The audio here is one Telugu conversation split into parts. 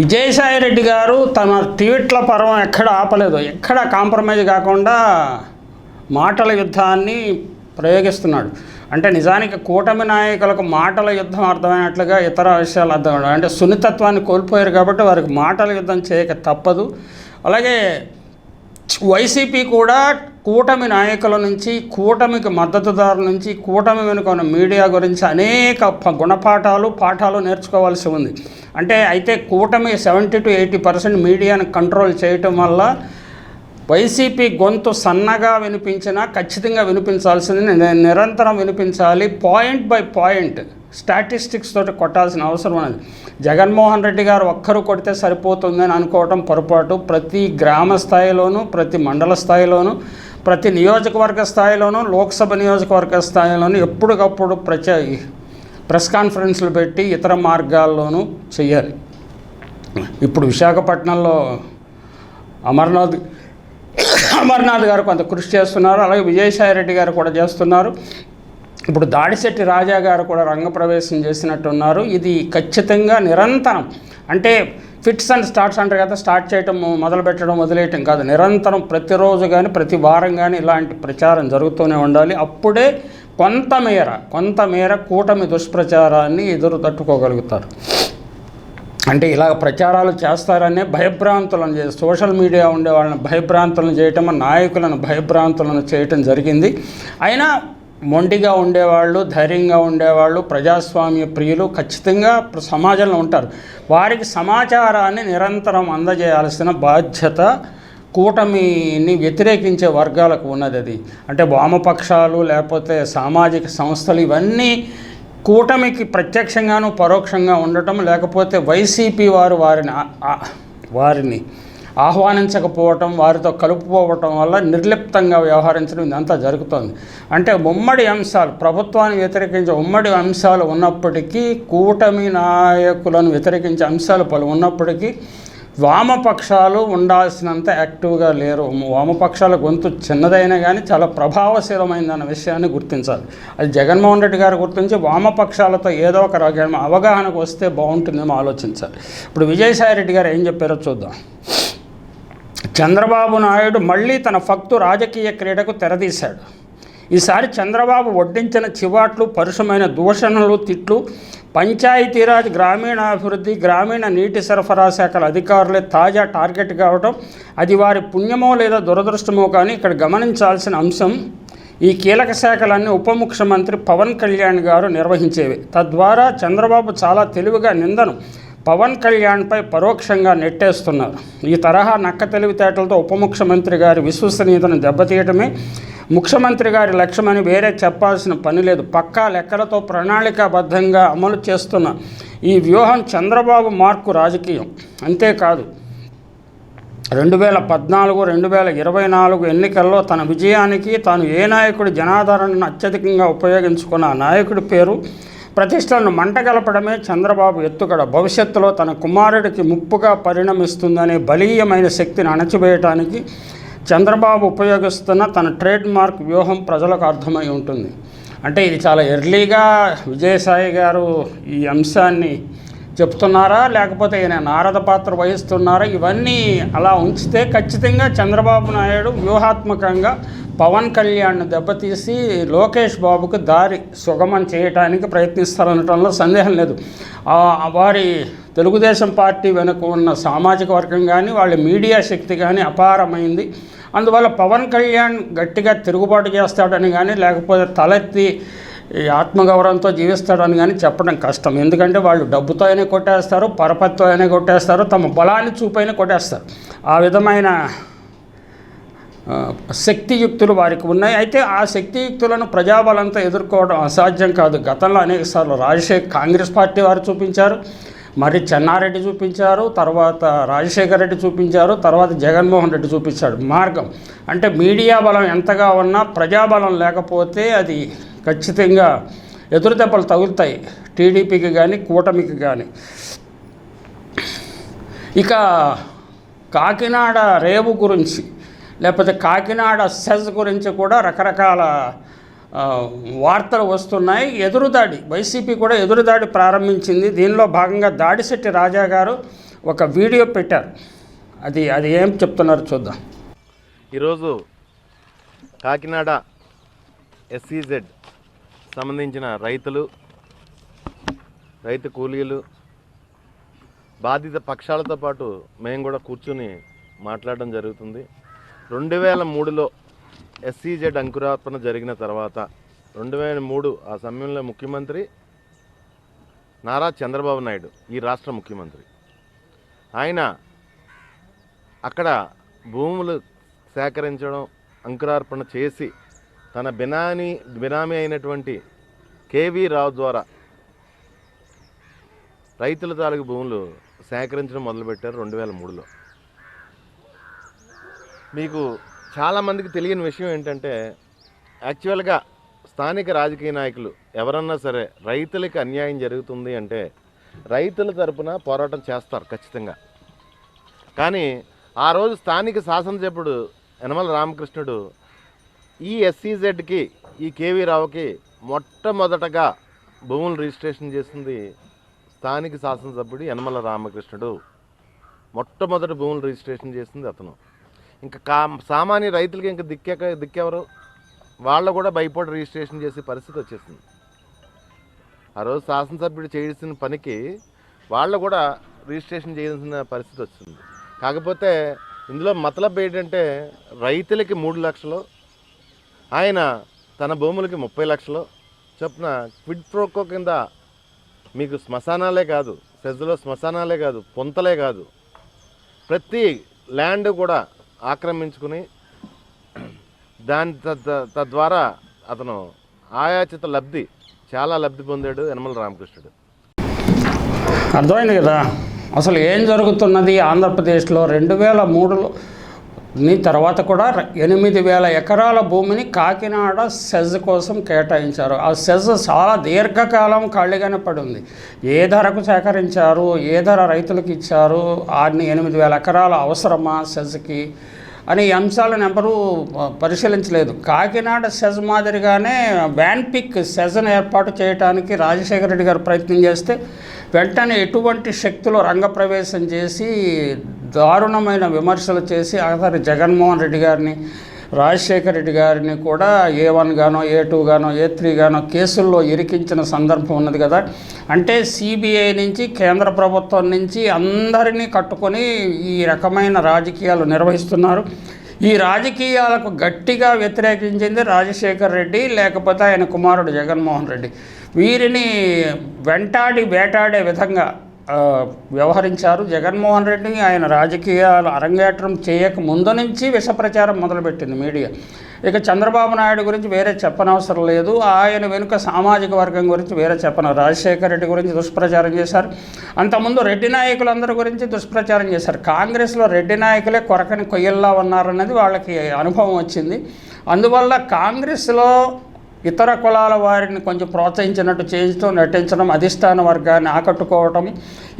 విజయసాయి రెడ్డి గారు తన ట్వీట్ల పర్వం ఎక్కడ ఆపలేదు. ఎక్కడ కాంప్రమైజ్ కాకుండా మాటల యుద్ధాన్ని ప్రయోగిస్తున్నాడు. అంటే నిజానికి కూటమి నాయకులకు మాటల యుద్ధం అర్థమైనట్లుగా ఇతర విషయాలు అర్థం అంటే సున్నితత్వాన్ని కోల్పోయారు కాబట్టి వారికి మాటల యుద్ధం చేయక తప్పదు. అలాగే వైసీపీ కూడా కూటమి నాయకుల నుంచి కూటమికి మద్దతుదారుల నుంచి కూటమి వెనుక ఉన్న మీడియా గురించి అనేక గుణపాఠాలు పాఠాలు నేర్చుకోవాల్సి ఉంది. అంటే అయితే కూటమి సెవెంటీ టు ఎయిటీ పర్సెంట్ మీడియాను కంట్రోల్ చేయటం వల్ల వైసీపీ గొంతు సన్నగా వినిపించినా ఖచ్చితంగా వినిపించాల్సింది నిరంతరం వినిపించాలి. పాయింట్ బై పాయింట్ స్టాటిస్టిక్స్ తోటి కొట్టాల్సిన అవసరం ఉన్నది. జగన్మోహన్ రెడ్డి గారు ఒక్కరు కొడితే సరిపోతుందని అనుకోవటం పొరపాటు. ప్రతి గ్రామ స్థాయిలోనూ ప్రతి మండల స్థాయిలోనూ ప్రతి నియోజకవర్గ స్థాయిలోనూ లోక్సభ నియోజకవర్గ స్థాయిలోనూ ఎప్పటికప్పుడు ప్రచ ప్రెస్ కాన్ఫరెన్స్లు పెట్టి ఇతర మార్గాల్లోనూ చేయాలి ఇప్పుడు విశాఖపట్నంలో అమర్నాథ్ అమర్నాథ్ గారు కొంత కృషి చేస్తున్నారు. అలాగే విజయసాయి రెడ్డి గారు కూడా చేస్తున్నారు. ఇప్పుడు దాడిశెట్టి రాజా గారు కూడా రంగప్రవేశం చేసినట్టున్నారు. ఇది ఖచ్చితంగా నిరంతరం. అంటే ఫిట్స్ అండ్ స్టార్ట్స్ అంటారు కదా స్టార్ట్ చేయటం మొదలు పెట్టడం వదిలేయటం కాదు. నిరంతరం ప్రతిరోజు కానీ ప్రతి వారం కానీ ఇలాంటి ప్రచారం జరుగుతూనే ఉండాలి. అప్పుడే కొంతమేర కొంతమేర కూటమి దుష్ప్రచారాన్ని ఎదురు తట్టుకోగలుగుతారు. అంటే ఇలా ప్రచారాలు చేస్తారనే భయభ్రాంతులను చేసి సోషల్ మీడియా ఉండే వాళ్ళని భయభ్రాంతులను చేయటం నాయకులను భయభ్రాంతులను చేయటం జరిగింది. అయినా మొండిగా ఉండేవాళ్ళు ధైర్యంగా ఉండేవాళ్ళు ప్రజాస్వామ్య ప్రియులు ఖచ్చితంగా సమాజంలో ఉంటారు. వారికి సమాచారాన్ని నిరంతరం అందజేయాల్సిన బాధ్యత కూటమిని వ్యతిరేకించే వర్గాలకు ఉన్నది అది. అంటే వామపక్షాలు లేకపోతే సామాజిక సంస్థలు ఇవన్నీ కూటమికి ప్రత్యక్షంగాను పరోక్షంగా ఉండటం లేకపోతే వైసీపీ వారు వారిని వారిని ఆహ్వానించకపోవటం వారితో కలుపుకోవటం వల్ల నిర్లిప్తంగా వ్యవహరించడం ఇదంతా జరుగుతోంది. అంటే ఉమ్మడి అంశాలు ప్రభుత్వాన్ని వ్యతిరేకించే ఉమ్మడి అంశాలు ఉన్నప్పటికీ కూటమి నాయకులను వ్యతిరేకించే అంశాలు పలు ఉన్నప్పటికీ వామపక్షాలు ఉండాల్సినంత యాక్టివ్గా లేరు. వామపక్షాల గొంతు చిన్నదైనా కానీ చాలా ప్రభావశీలమైందన్న విషయాన్ని గుర్తించాలి. అది జగన్మోహన్ రెడ్డి గారు గుర్తించి వామపక్షాలతో ఏదో ఒక రకమైన అవగాహనకు వస్తే బాగుంటుందేమో ఆలోచించాలి. ఇప్పుడు విజయసాయి రెడ్డి గారు ఏం చెప్పారో చూద్దాం. చంద్రబాబు నాయుడు మళ్ళీ తన ఫక్తు రాజకీయ క్రీడకు తెరదీశాడు. ఈసారి చంద్రబాబు వడ్డించిన చివాట్లు పరుషమైన దూషణలు తిట్లు పంచాయతీరాజ్ గ్రామీణాభివృద్ధి గ్రామీణ నీటి సరఫరా శాఖల అధికారులే తాజా టార్గెట్ కావడం అది వారి పుణ్యమో లేదా దురదృష్టమో కానీ ఇక్కడ గమనించాల్సిన అంశం ఈ కీలక శాఖలన్నీ ఉప ముఖ్యమంత్రి పవన్ కళ్యాణ్ గారు నిర్వహించేవి. తద్వారా చంద్రబాబు చాలా తెలివిగా నిందను పవన్ కళ్యాణ్పై పరోక్షంగా నెట్టేస్తున్నారు. ఈ తరహా నక్క తెలివితేటలతో ఉప ముఖ్యమంత్రి గారి విశ్వసనీయతను దెబ్బతీయటమే ముఖ్యమంత్రి గారి లక్ష్యమని వేరే చెప్పాల్సిన పని లేదు. పక్కా లెక్కలతో ప్రణాళికాబద్ధంగా అమలు చేస్తున్న ఈ వ్యూహం చంద్రబాబు మార్కు రాజకీయం. అంతేకాదు రెండు వేల పద్నాలుగు రెండు వేల ఇరవై నాలుగు ఎన్నికల్లో తన విజయానికి తాను ఏ నాయకుడి జనాదరణను అత్యధికంగా ఉపయోగించుకున్న ఆ నాయకుడి పేరు ప్రతిష్టలను మంటగలపడమే చంద్రబాబు ఎత్తుగడ. భవిష్యత్తులో తన కుమారుడికి ముప్పుగా పరిణమిస్తుందనే బలీయమైన శక్తిని అణచివేయటానికి చంద్రబాబు ఉపయోగిస్తున్న తన ట్రేడ్ మార్క్ వ్యూహం ప్రజలకు అర్థమై ఉంటుంది. అంటే ఇది చాలా ఎర్లీగా విజయసాయి గారు ఈ అంశాన్ని చెప్తున్నారా? లేకపోతే ఈయన నారద పాత్ర వహిస్తున్నారా? ఇవన్నీ అలా ఉంచితే ఖచ్చితంగా చంద్రబాబు నాయుడు వ్యూహాత్మకంగా పవన్ కళ్యాణ్ దెబ్బతీసి లోకేష్ బాబుకు దారి సుగమం చేయటానికి ప్రయత్నిస్తారనటంలో సందేహం లేదు. వారి తెలుగుదేశం పార్టీ వెనుక ఉన్న సామాజిక వర్గం కానీ వాళ్ళ మీడియా శక్తి కానీ అపారమైంది. అందువల్ల పవన్ కళ్యాణ్ గట్టిగా తిరుగుబాటు చేస్తాడని కానీ లేకపోతే తలెత్తి ఈ ఆత్మగౌరవంతో జీవిస్తాడని కానీ చెప్పడం కష్టం. ఎందుకంటే వాళ్ళు డబ్బుతో అయినా కొట్టేస్తారు పరపతితో అయినా కొట్టేస్తారు తమ బలాన్ని చూపైనా కొట్టేస్తారు. ఆ విధమైన శక్తియుక్తులు వారికి ఉన్నాయి. అయితే ఆ శక్తియుక్తులను ప్రజాబలంతో ఎదుర్కోవడం అసాధ్యం కాదు. గతంలో అనేకసార్లు రాజశేఖర్ కాంగ్రెస్ పార్టీ వారు చూపించారు. మరి చెన్నారెడ్డి చూపించారు. తర్వాత రాజశేఖర రెడ్డి చూపించారు. తర్వాత జగన్మోహన్ రెడ్డి చూపించాడు. మార్గం. అంటే మీడియా బలం ఎంతగా ఉన్నా ప్రజాబలం లేకపోతే అది ఖచ్చితంగా ఎదురు దెబ్బలు తగులుతాయి. టీడీపీకి కానీ కూటమికి కానీ ఇక కాకినాడ రేవు గురించి. లేకపోతే కాకినాడ సెజ్ గురించి కూడా రకరకాల వార్తలు వస్తున్నాయి. ఎదురుదాడి వైసీపీ కూడా ఎదురుదాడి ప్రారంభించింది. దీనిలో భాగంగా దాడిశెట్టి రాజా గారు ఒక వీడియో పెట్టారు. అది అది ఏం చెప్తున్నారు చూద్దాం. ఈరోజు కాకినాడ ఎస్సీజెడ్ సంబంధించిన రైతులు రైతు కూలీలు బాధిత పక్షాలతో పాటు మేము కూడా కూర్చుని మాట్లాడడం జరుగుతుంది. రెండు వేల మూడులో ఎస్సీజెడ్ అంకురార్పణ జరిగిన తర్వాత రెండు వేల మూడు ఆ సమయంలో ముఖ్యమంత్రి నారా చంద్రబాబు నాయుడు ఈ రాష్ట్ర ముఖ్యమంత్రి. ఆయన అక్కడ భూములు సేకరించడం అంకురార్పణ చేసి తన బినామీ బినామీ అయినటువంటి కేవీ రావు ద్వారా రైతుల తాలూకు భూములు సేకరించడం మొదలుపెట్టారు రెండు వేల మూడులో మీకు చాలామందికి తెలియని విషయం ఏంటంటే యాక్చువల్గా స్థానిక రాజకీయ నాయకులు ఎవరన్నా సరే రైతులకి అన్యాయం జరుగుతుంది అంటే రైతుల తరపున పోరాటం చేస్తారు ఖచ్చితంగా. కానీ ఆ రోజు స్థానిక శాసనసభ్యుడు యనమల రామకృష్ణుడు ఈ ఎస్సీజెడ్కి ఈ కేవీ రావుకి మొట్టమొదటగా భూములు రిజిస్ట్రేషన్ చేసింది స్థానిక శాసనసభ్యుడు యనమల రామకృష్ణుడు. మొట్టమొదటి భూములు రిజిస్ట్రేషన్ చేసింది అతను. ఇంకా కా సామాన్య రైతులకి ఇంకా దిక్కెక దిక్కెవరు? వాళ్ళు కూడా భయపడి రిజిస్ట్రేషన్ చేసే పరిస్థితి వచ్చేసింది. ఆ రోజు శాసనసభ్యుడు చేయాల్సిన పనికి వాళ్ళు కూడా రిజిస్ట్రేషన్ చేయాల్సిన పరిస్థితి వచ్చింది. కాకపోతే ఇందులో మతలబ్ ఏంటంటే రైతులకి మూడు లక్షలు ఆయన తన భూములకి ముప్పై లక్షలు. చొప్పున క్విడ్ ప్రోకో కింద మీకు శ్మశానాలే కాదు సెజ్లో శ్మశానాలే కాదు పొంతలే కాదు. ప్రతి ల్యాండ్ కూడా ఆక్రమించుకుని దాని తద్- తద్వారా అతను ఆయాచిత లబ్ధి చాలా లబ్ధి పొందాడు యనమల రామకృష్ణుడు. అర్థమైంది కదా? అసలు ఏం జరుగుతున్నది ఆంధ్రప్రదేశ్లో? రెండు వేల మూడులో నీ తర్వాత కూడా ఎనిమిది వేల ఎకరాల భూమిని కాకినాడ సెజ్ కోసం కేటాయించారు. ఆ సెజ్ చాలా దీర్ఘకాలం ఖాళీగానే పడింది. ఏ ధరకు సేకరించారు? ఏ ధర రైతులకు ఇచ్చారు? అన్ని ఎనిమిది వేల ఎకరాల అవసరమా సెజ్కి? అని అంశాలను ఎవరూ పరిశీలించలేదు. కాకినాడ సెజ్ మాదిరిగానే వ్యాన్ పిక్ సెజ్ను ఏర్పాటు చేయడానికి రాజశేఖర రెడ్డి గారు ప్రయత్నం చేస్తే వెంటనే ఎటువంటి శక్తులు రంగప్రవేశం చేసి దారుణమైన విమర్శలు చేసి అతని జగన్మోహన్ రెడ్డి గారిని రాజశేఖర రెడ్డి గారిని కూడా ఏ వన్ గానో ఏ టూ గానో ఏ త్రీ గానో కేసుల్లో ఇరికించిన సందర్భం ఉన్నది కదా. అంటే సిబిఐ నుంచి కేంద్ర ప్రభుత్వం నుంచి అందరినీ కట్టుకొని ఈ రకమైన రాజకీయాలు నిర్వహిస్తున్నారు. ఈ రాజకీయాలకు గట్టిగా వ్యతిరేకించింది రాజశేఖర్ రెడ్డి లేకపోతే ఆయన కుమారుడు జగన్మోహన్ రెడ్డి. వీరిని వెంటాడి వేటాడే విధంగా వ్యవహరించారు. జగన్మోహన్ రెడ్డి ఆయన రాజకీయాలు అరంగేట్రం చేయక ముందు నుంచి విష ప్రచారం మొదలుపెట్టింది మీడియా. ఇక చంద్రబాబు నాయుడు గురించి వేరే చెప్పనవసరం లేదు. ఆయన వెనుక సామాజిక వర్గం గురించి వేరే చెప్పను. రాజశేఖర రెడ్డి గురించి దుష్ప్రచారం చేశారు. అంతకుముందు రెడ్డి నాయకులందరి గురించి దుష్ప్రచారం చేశారు. కాంగ్రెస్లో రెడ్డి నాయకులే కొరకని కొయ్యల్లా ఉన్నారన్నది వాళ్ళకి అనుభవం వచ్చింది. అందువల్ల కాంగ్రెస్లో ఇతర కులాల వారిని కొంచెం ప్రోత్సహించినట్టు చేస్తూ నటించడం అధిష్టాన వర్గాన్ని ఆకట్టుకోవటం.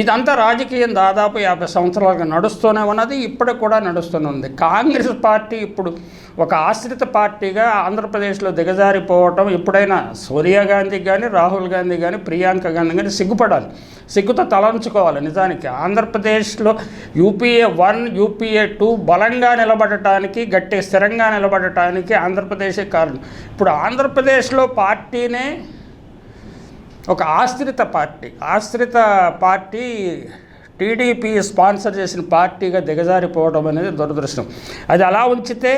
ఇదంతా రాజకీయం దాదాపు యాభై సంవత్సరాలుగా నడుస్తూనే ఉన్నది ఇప్పటికి కూడా నడుస్తూనే ఉంది. కాంగ్రెస్ పార్టీ ఇప్పుడు ఒక ఆశ్రిత పార్టీగా ఆంధ్రప్రదేశ్లో దిగజారిపోవటం ఎప్పుడైనా సోనియా గాంధీ కానీ రాహుల్ గాంధీ కానీ ప్రియాంక గాంధీ కానీ సిగ్గుపడాలి. సిగ్గుతో తలంచుకోవాలి నిజానికి. ఆంధ్రప్రదేశ్లో యూపీఏ వన్ యూపీఏ టూ బలంగా నిలబడటానికి గట్టి స్థిరంగా నిలబడటానికి ఆంధ్రప్రదేశే కారణం. ఇప్పుడు ఆంధ్రప్రదేశ్లో పార్టీనే ఒక ఆశ్రిత పార్టీ. ఆశ్రిత పార్టీ టీడీపీ స్పాన్సర్ చేసిన పార్టీగా దిగజారిపోవడం అనేది దురదృష్టం. అది అలా ఉంచితే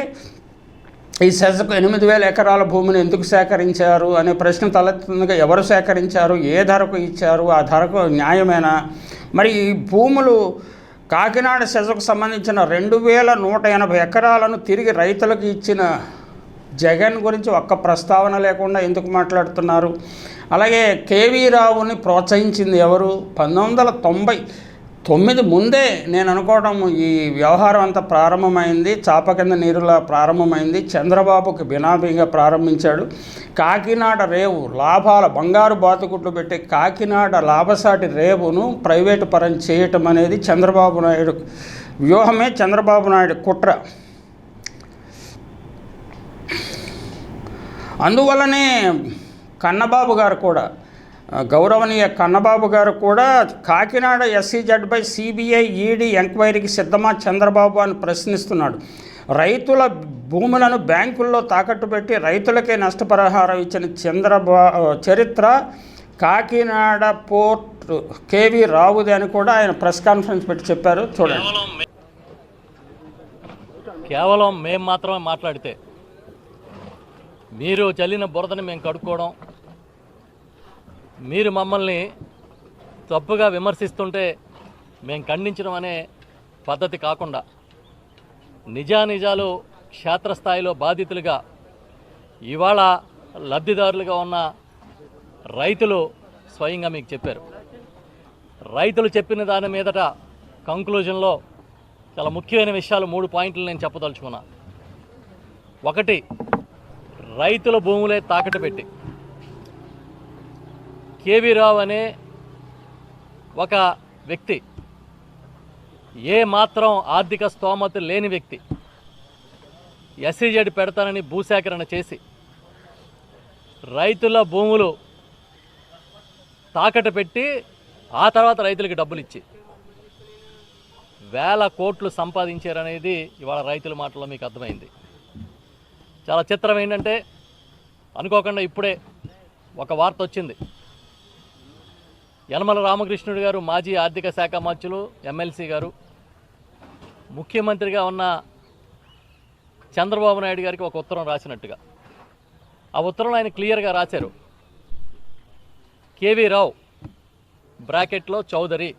ఈ సెజకు ఎనిమిది వేల ఎకరాల భూమిని ఎందుకు సేకరించారు అనే ప్రశ్న తలెత్తుందిగా ఎవరు సేకరించారు ఏ ధరకు ఇచ్చారు ఆ ధరకు న్యాయమేనా? మరి ఈ భూములు కాకినాడ సెజకు సంబంధించిన రెండు వేల నూట ఎనభై ఎకరాలను తిరిగి రైతులకు ఇచ్చిన జగన్ గురించి ఒక్క ప్రస్తావన లేకుండా ఎందుకు మాట్లాడుతున్నారు? అలాగే కేవీ రావుని ప్రోత్సహించింది ఎవరు? పంతొమ్మిది వందల తొంభై తొమ్మిది ముందే నేను అనుకోవడం ఈ వ్యవహారం అంతా ప్రారంభమైంది చాప కింద నీరులా ప్రారంభమైంది చంద్రబాబుకి బినాబీగా ప్రారంభించాడు. కాకినాడ రేవు లాభాల బంగారు బాతుకుట్లు పెట్టి కాకినాడ లాభసాటి రేవును ప్రైవేటు పరం చేయటం అనేది చంద్రబాబు నాయుడు వ్యూహమే చంద్రబాబు నాయుడు కుట్ర. అందువల్లనే కన్నబాబు గారు కూడా గౌరవనీయ కన్నబాబు గారు కూడా Kakinada SEZ by CBI ED ఎంక్వైరీకి సిద్ధమా చంద్రబాబు అని ప్రశ్నిస్తున్నాడు. రైతుల భూములను బ్యాంకుల్లో తాకట్టు పెట్టి రైతులకే నష్టపరిహారం ఇచ్చిన చంద్రబా చరిత్ర కాకినాడ పోర్ట్ కేవీ రావుది అని కూడా ఆయన ప్రెస్ కాన్ఫరెన్స్ పెట్టి చెప్పారు. చూడండి. కేవలం కేవలం మేము మాత్రమే మాట్లాడితే మీరు చల్లిన బురదని మేము కడుక్కోవడం మీరు మమ్మల్ని తప్పుగా విమర్శిస్తుంటే మేము ఖండించడం అనే పద్ధతి కాకుండా నిజానిజాలు క్షేత్రస్థాయిలో బాధితులుగా ఇవాళ లబ్ధిదారులుగా ఉన్న రైతులు స్వయంగా మీకు చెప్పారు. రైతులు చెప్పిన దాని మీదట కంక్లూజన్లో చాలా ముఖ్యమైన విషయాలు మూడు పాయింట్లు నేను చెప్పదలుచుకున్నా. ఒకటి రైతుల భూములే తాకట్టు పెట్టి కేవీ రావు అనే ఒక వ్యక్తి. ఏ మాత్రం ఆర్థిక స్తోమత లేని వ్యక్తి. ఎస్సీజెడ్ పెడతానని భూసేకరణ చేసి రైతుల భూములు తాకట్టు పెట్టి ఆ తర్వాత రైతులకు డబ్బులు ఇచ్చి వేల కోట్లు సంపాదించారనేది ఇవాళ రైతుల మాటల్లో మీకు అర్థమైంది. చాలా చిత్రం ఏంటంటే అనుకోకుండా ఇప్పుడే ఒక వార్త వచ్చింది. యనమల రామకృష్ణుడు గారు మాజీ ఆర్థిక శాఖ మంత్రులు ఎమ్మెల్సీ గారు ముఖ్యమంత్రిగా ఉన్న చంద్రబాబు నాయుడు గారికి ఒక ఉత్తరం రాసినట్టుగా. ఆ ఉత్తరంలో ఆయన క్లియర్గా రాశారు. కేవీ రావు బ్రాకెట్లో చౌదరి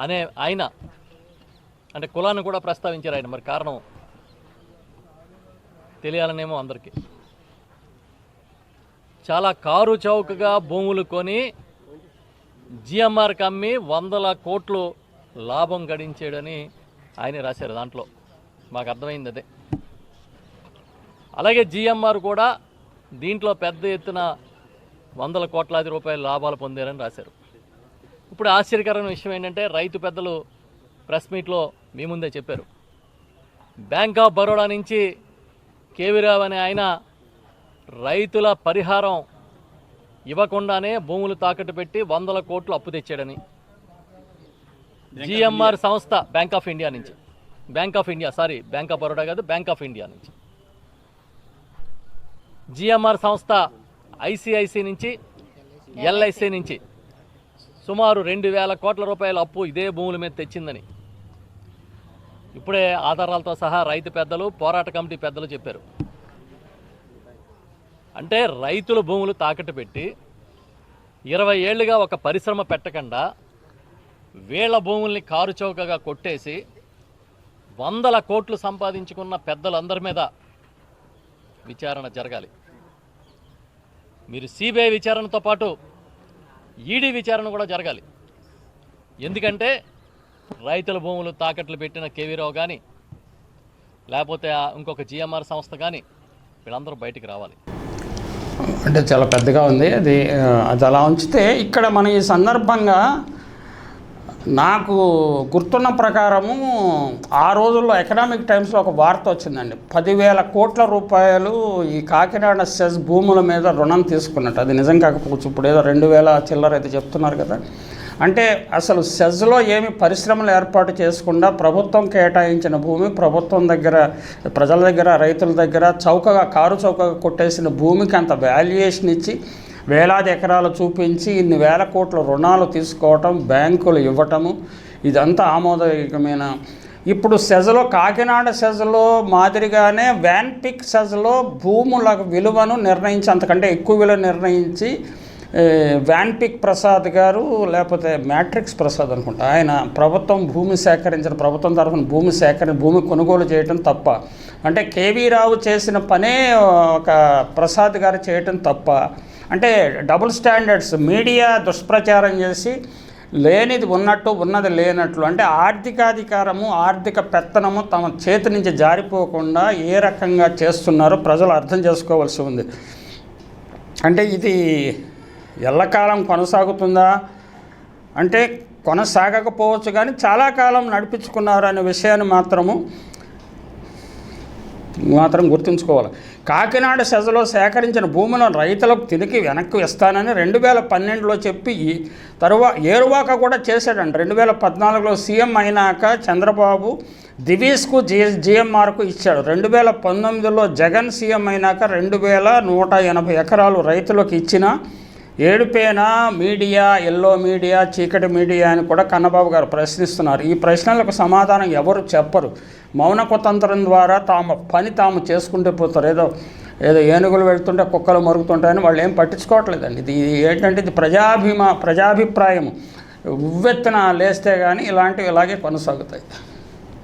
అనే ఆయన అంటే కులాన్ని కూడా ప్రస్తావించారు ఆయన. మరి కారణం తెలియాలనేమో అందరికీ. చాలా కారు చౌకగా భూములు కొని జిఎంఆర్కి అమ్మి వందల కోట్లు లాభం గడించాడని ఆయన రాశారు దాంట్లో. మాకు అర్థమైంది అదే. అలాగే జిఎంఆర్ కూడా దీంట్లో పెద్ద ఎత్తున వందల కోట్లాది రూపాయల లాభాలు పొందారని రాశారు. ఇప్పుడు ఆశ్చర్యకరమైన విషయం ఏంటంటే రైతు పెద్దలు ప్రెస్ మీట్లో మీ ముందే చెప్పారు. బ్యాంక్ ఆఫ్ బరోడా నుంచి కేవీరావు అనే ఆయన రైతుల పరిహారం ఇవ్వకుండానే భూములు తాకట్టు పెట్టి వందల కోట్లు అప్పు తెచ్చాడని. జిఎంఆర్ సంస్థ బ్యాంక్ ఆఫ్ ఇండియా నుంచి. Bank of India sorry Bank of Baroda కాదు బ్యాంక్ ఆఫ్ ఇండియా నుంచి. జిఎంఆర్ సంస్థ ఐసిఐసి నుంచి ఎల్ఐసి నుంచి సుమారు రెండు వేల కోట్ల రూపాయల అప్పు ఇదే భూముల మీద తెచ్చిందని. ఇప్పుడే ఆధారాలతో సహా రైతు పెద్దలు పోరాట కమిటీ పెద్దలు చెప్పారు. అంటే రైతుల భూములు తాకట్టు పెట్టి ఇరవై ఏళ్ళుగా ఒక పరిశ్రమ పెట్టకుండా వీళ్ళ భూముల్ని కారుచౌకగా కొట్టేసి వందల కోట్లు సంపాదించుకున్న పెద్దలందరి మీద విచారణ జరగాలి. మీరు సిబిఐ విచారణతో పాటు ఈడీ విచారణ కూడా జరగాలి. ఎందుకంటే రైతుల భూములు తాకట్లు పెట్టిన కేవీరావు కానీ లేకపోతే ఇంకొక జిఎంఆర్ సంస్థ కానీ వీళ్ళందరూ బయటికి రావాలి. అంటే చాలా పెద్దగా ఉంది. అది అది అలా ఉంచితే ఇక్కడ మన ఈ సందర్భంగా నాకు గుర్తున్న ప్రకారము ఆ రోజుల్లో ఎకనామిక్ టైమ్స్లో ఒక వార్త వచ్చిందండి. పదివేల కోట్ల రూపాయలు ఈ కాకినాడ సెస్ భూముల మీద రుణం తీసుకున్నట్టు. అది నిజం కాకపోవచ్చు. ఇప్పుడు ఏదో రెండు వేల చిల్లర అయితే చెప్తున్నారు కదా. అంటే అసలు సెజ్లో ఏమి పరిశ్రమలు ఏర్పాటు చేసుకుండా ప్రభుత్వం కేటాయించిన భూమి ప్రభుత్వం దగ్గర ప్రజల దగ్గర రైతుల దగ్గర చౌకగా కారు చౌకగా కొట్టేసిన భూమికి అంత వాల్యుయేషన్ ఇచ్చి వేలాది ఎకరాలు చూపించి ఇన్ని వేల కోట్ల రుణాలు తీసుకోవటం బ్యాంకులు ఇవ్వటము ఇదంతా ఆమోదయోగ్యమైన. ఇప్పుడు సెజలో కాకినాడ సెజలో మాదిరిగానే వ్యాన్పిక్ సెజలో భూముల విలువను నిర్ణయించి అంతకంటే ఎక్కువ విలువ నిర్ణయించి వ్యాన్పిక్ ప్రసాద్ గారు లేకపోతే మ్యాట్రిక్స్ ప్రసాద్ అనుకుంటా ఆయన ప్రభుత్వం భూమి సేకరించిన ప్రభుత్వం తరఫున భూమి సేకరణ భూమి కొనుగోలు చేయటం తప్ప అంటే కేవీ రావు చేసిన పనే ఒక ప్రసాద్ గారు చేయటం తప్ప అంటే డబుల్ స్టాండర్డ్స్ మీడియా దుష్ప్రచారం చేసి లేనిది ఉన్నట్టు ఉన్నది లేనట్లు అంటే ఆర్థికాధికారము ఆర్థిక పెత్తనము తమ చేతి నుంచి జారిపోకుండా ఏ రకంగా చేస్తున్నారో ప్రజలు అర్థం చేసుకోవాల్సి ఉంది. అంటే ఇది ఎల్లకాలం కొనసాగుతుందా? అంటే కొనసాగకపోవచ్చు కానీ చాలా కాలం నడిపించుకున్నారు అనే విషయాన్ని మాత్రము మాత్రం గుర్తుంచుకోవాలి. కాకినాడ సెజలో సేకరించిన భూములను రైతులకు తిరిగి వెనక్కి ఇస్తానని రెండు వేల పన్నెండులో చెప్పి తరువా ఏరువాక కూడా చేశాడండి రెండు వేల పద్నాలుగులో సీఎం అయినాక చంద్రబాబు దివీస్కు జి జిఎంఆర్కు ఇచ్చాడు. రెండు వేల పంతొమ్మిదిలో జగన్ సీఎం అయినాక రెండు వేల నూట ఎనభై ఎకరాలు రైతులకు ఇచ్చిన ఏడుపేన మీడియా ఎల్లో మీడియా చీకటి మీడియా అని కూడా కన్నబాబు గారు ప్రశ్నిస్తున్నారు. ఈ ప్రశ్నలకు సమాధానం ఎవరు చెప్పరు. మౌన కుతంత్రం ద్వారా తాము పని తాము చేసుకుంటూ పోతారు. ఏదో ఏదో ఏనుగులు వెళ్తుంటే కుక్కలు మరుగుతుంటాయని వాళ్ళు ఏం పట్టించుకోవట్లేదండి. ఇది ఏంటంటే ఇది ప్రజాభిమా ప్రజాభిప్రాయం ఉవ్వెత్తున లేస్తే కానీ ఇలాంటివి ఇలాగే కొనసాగుతాయి.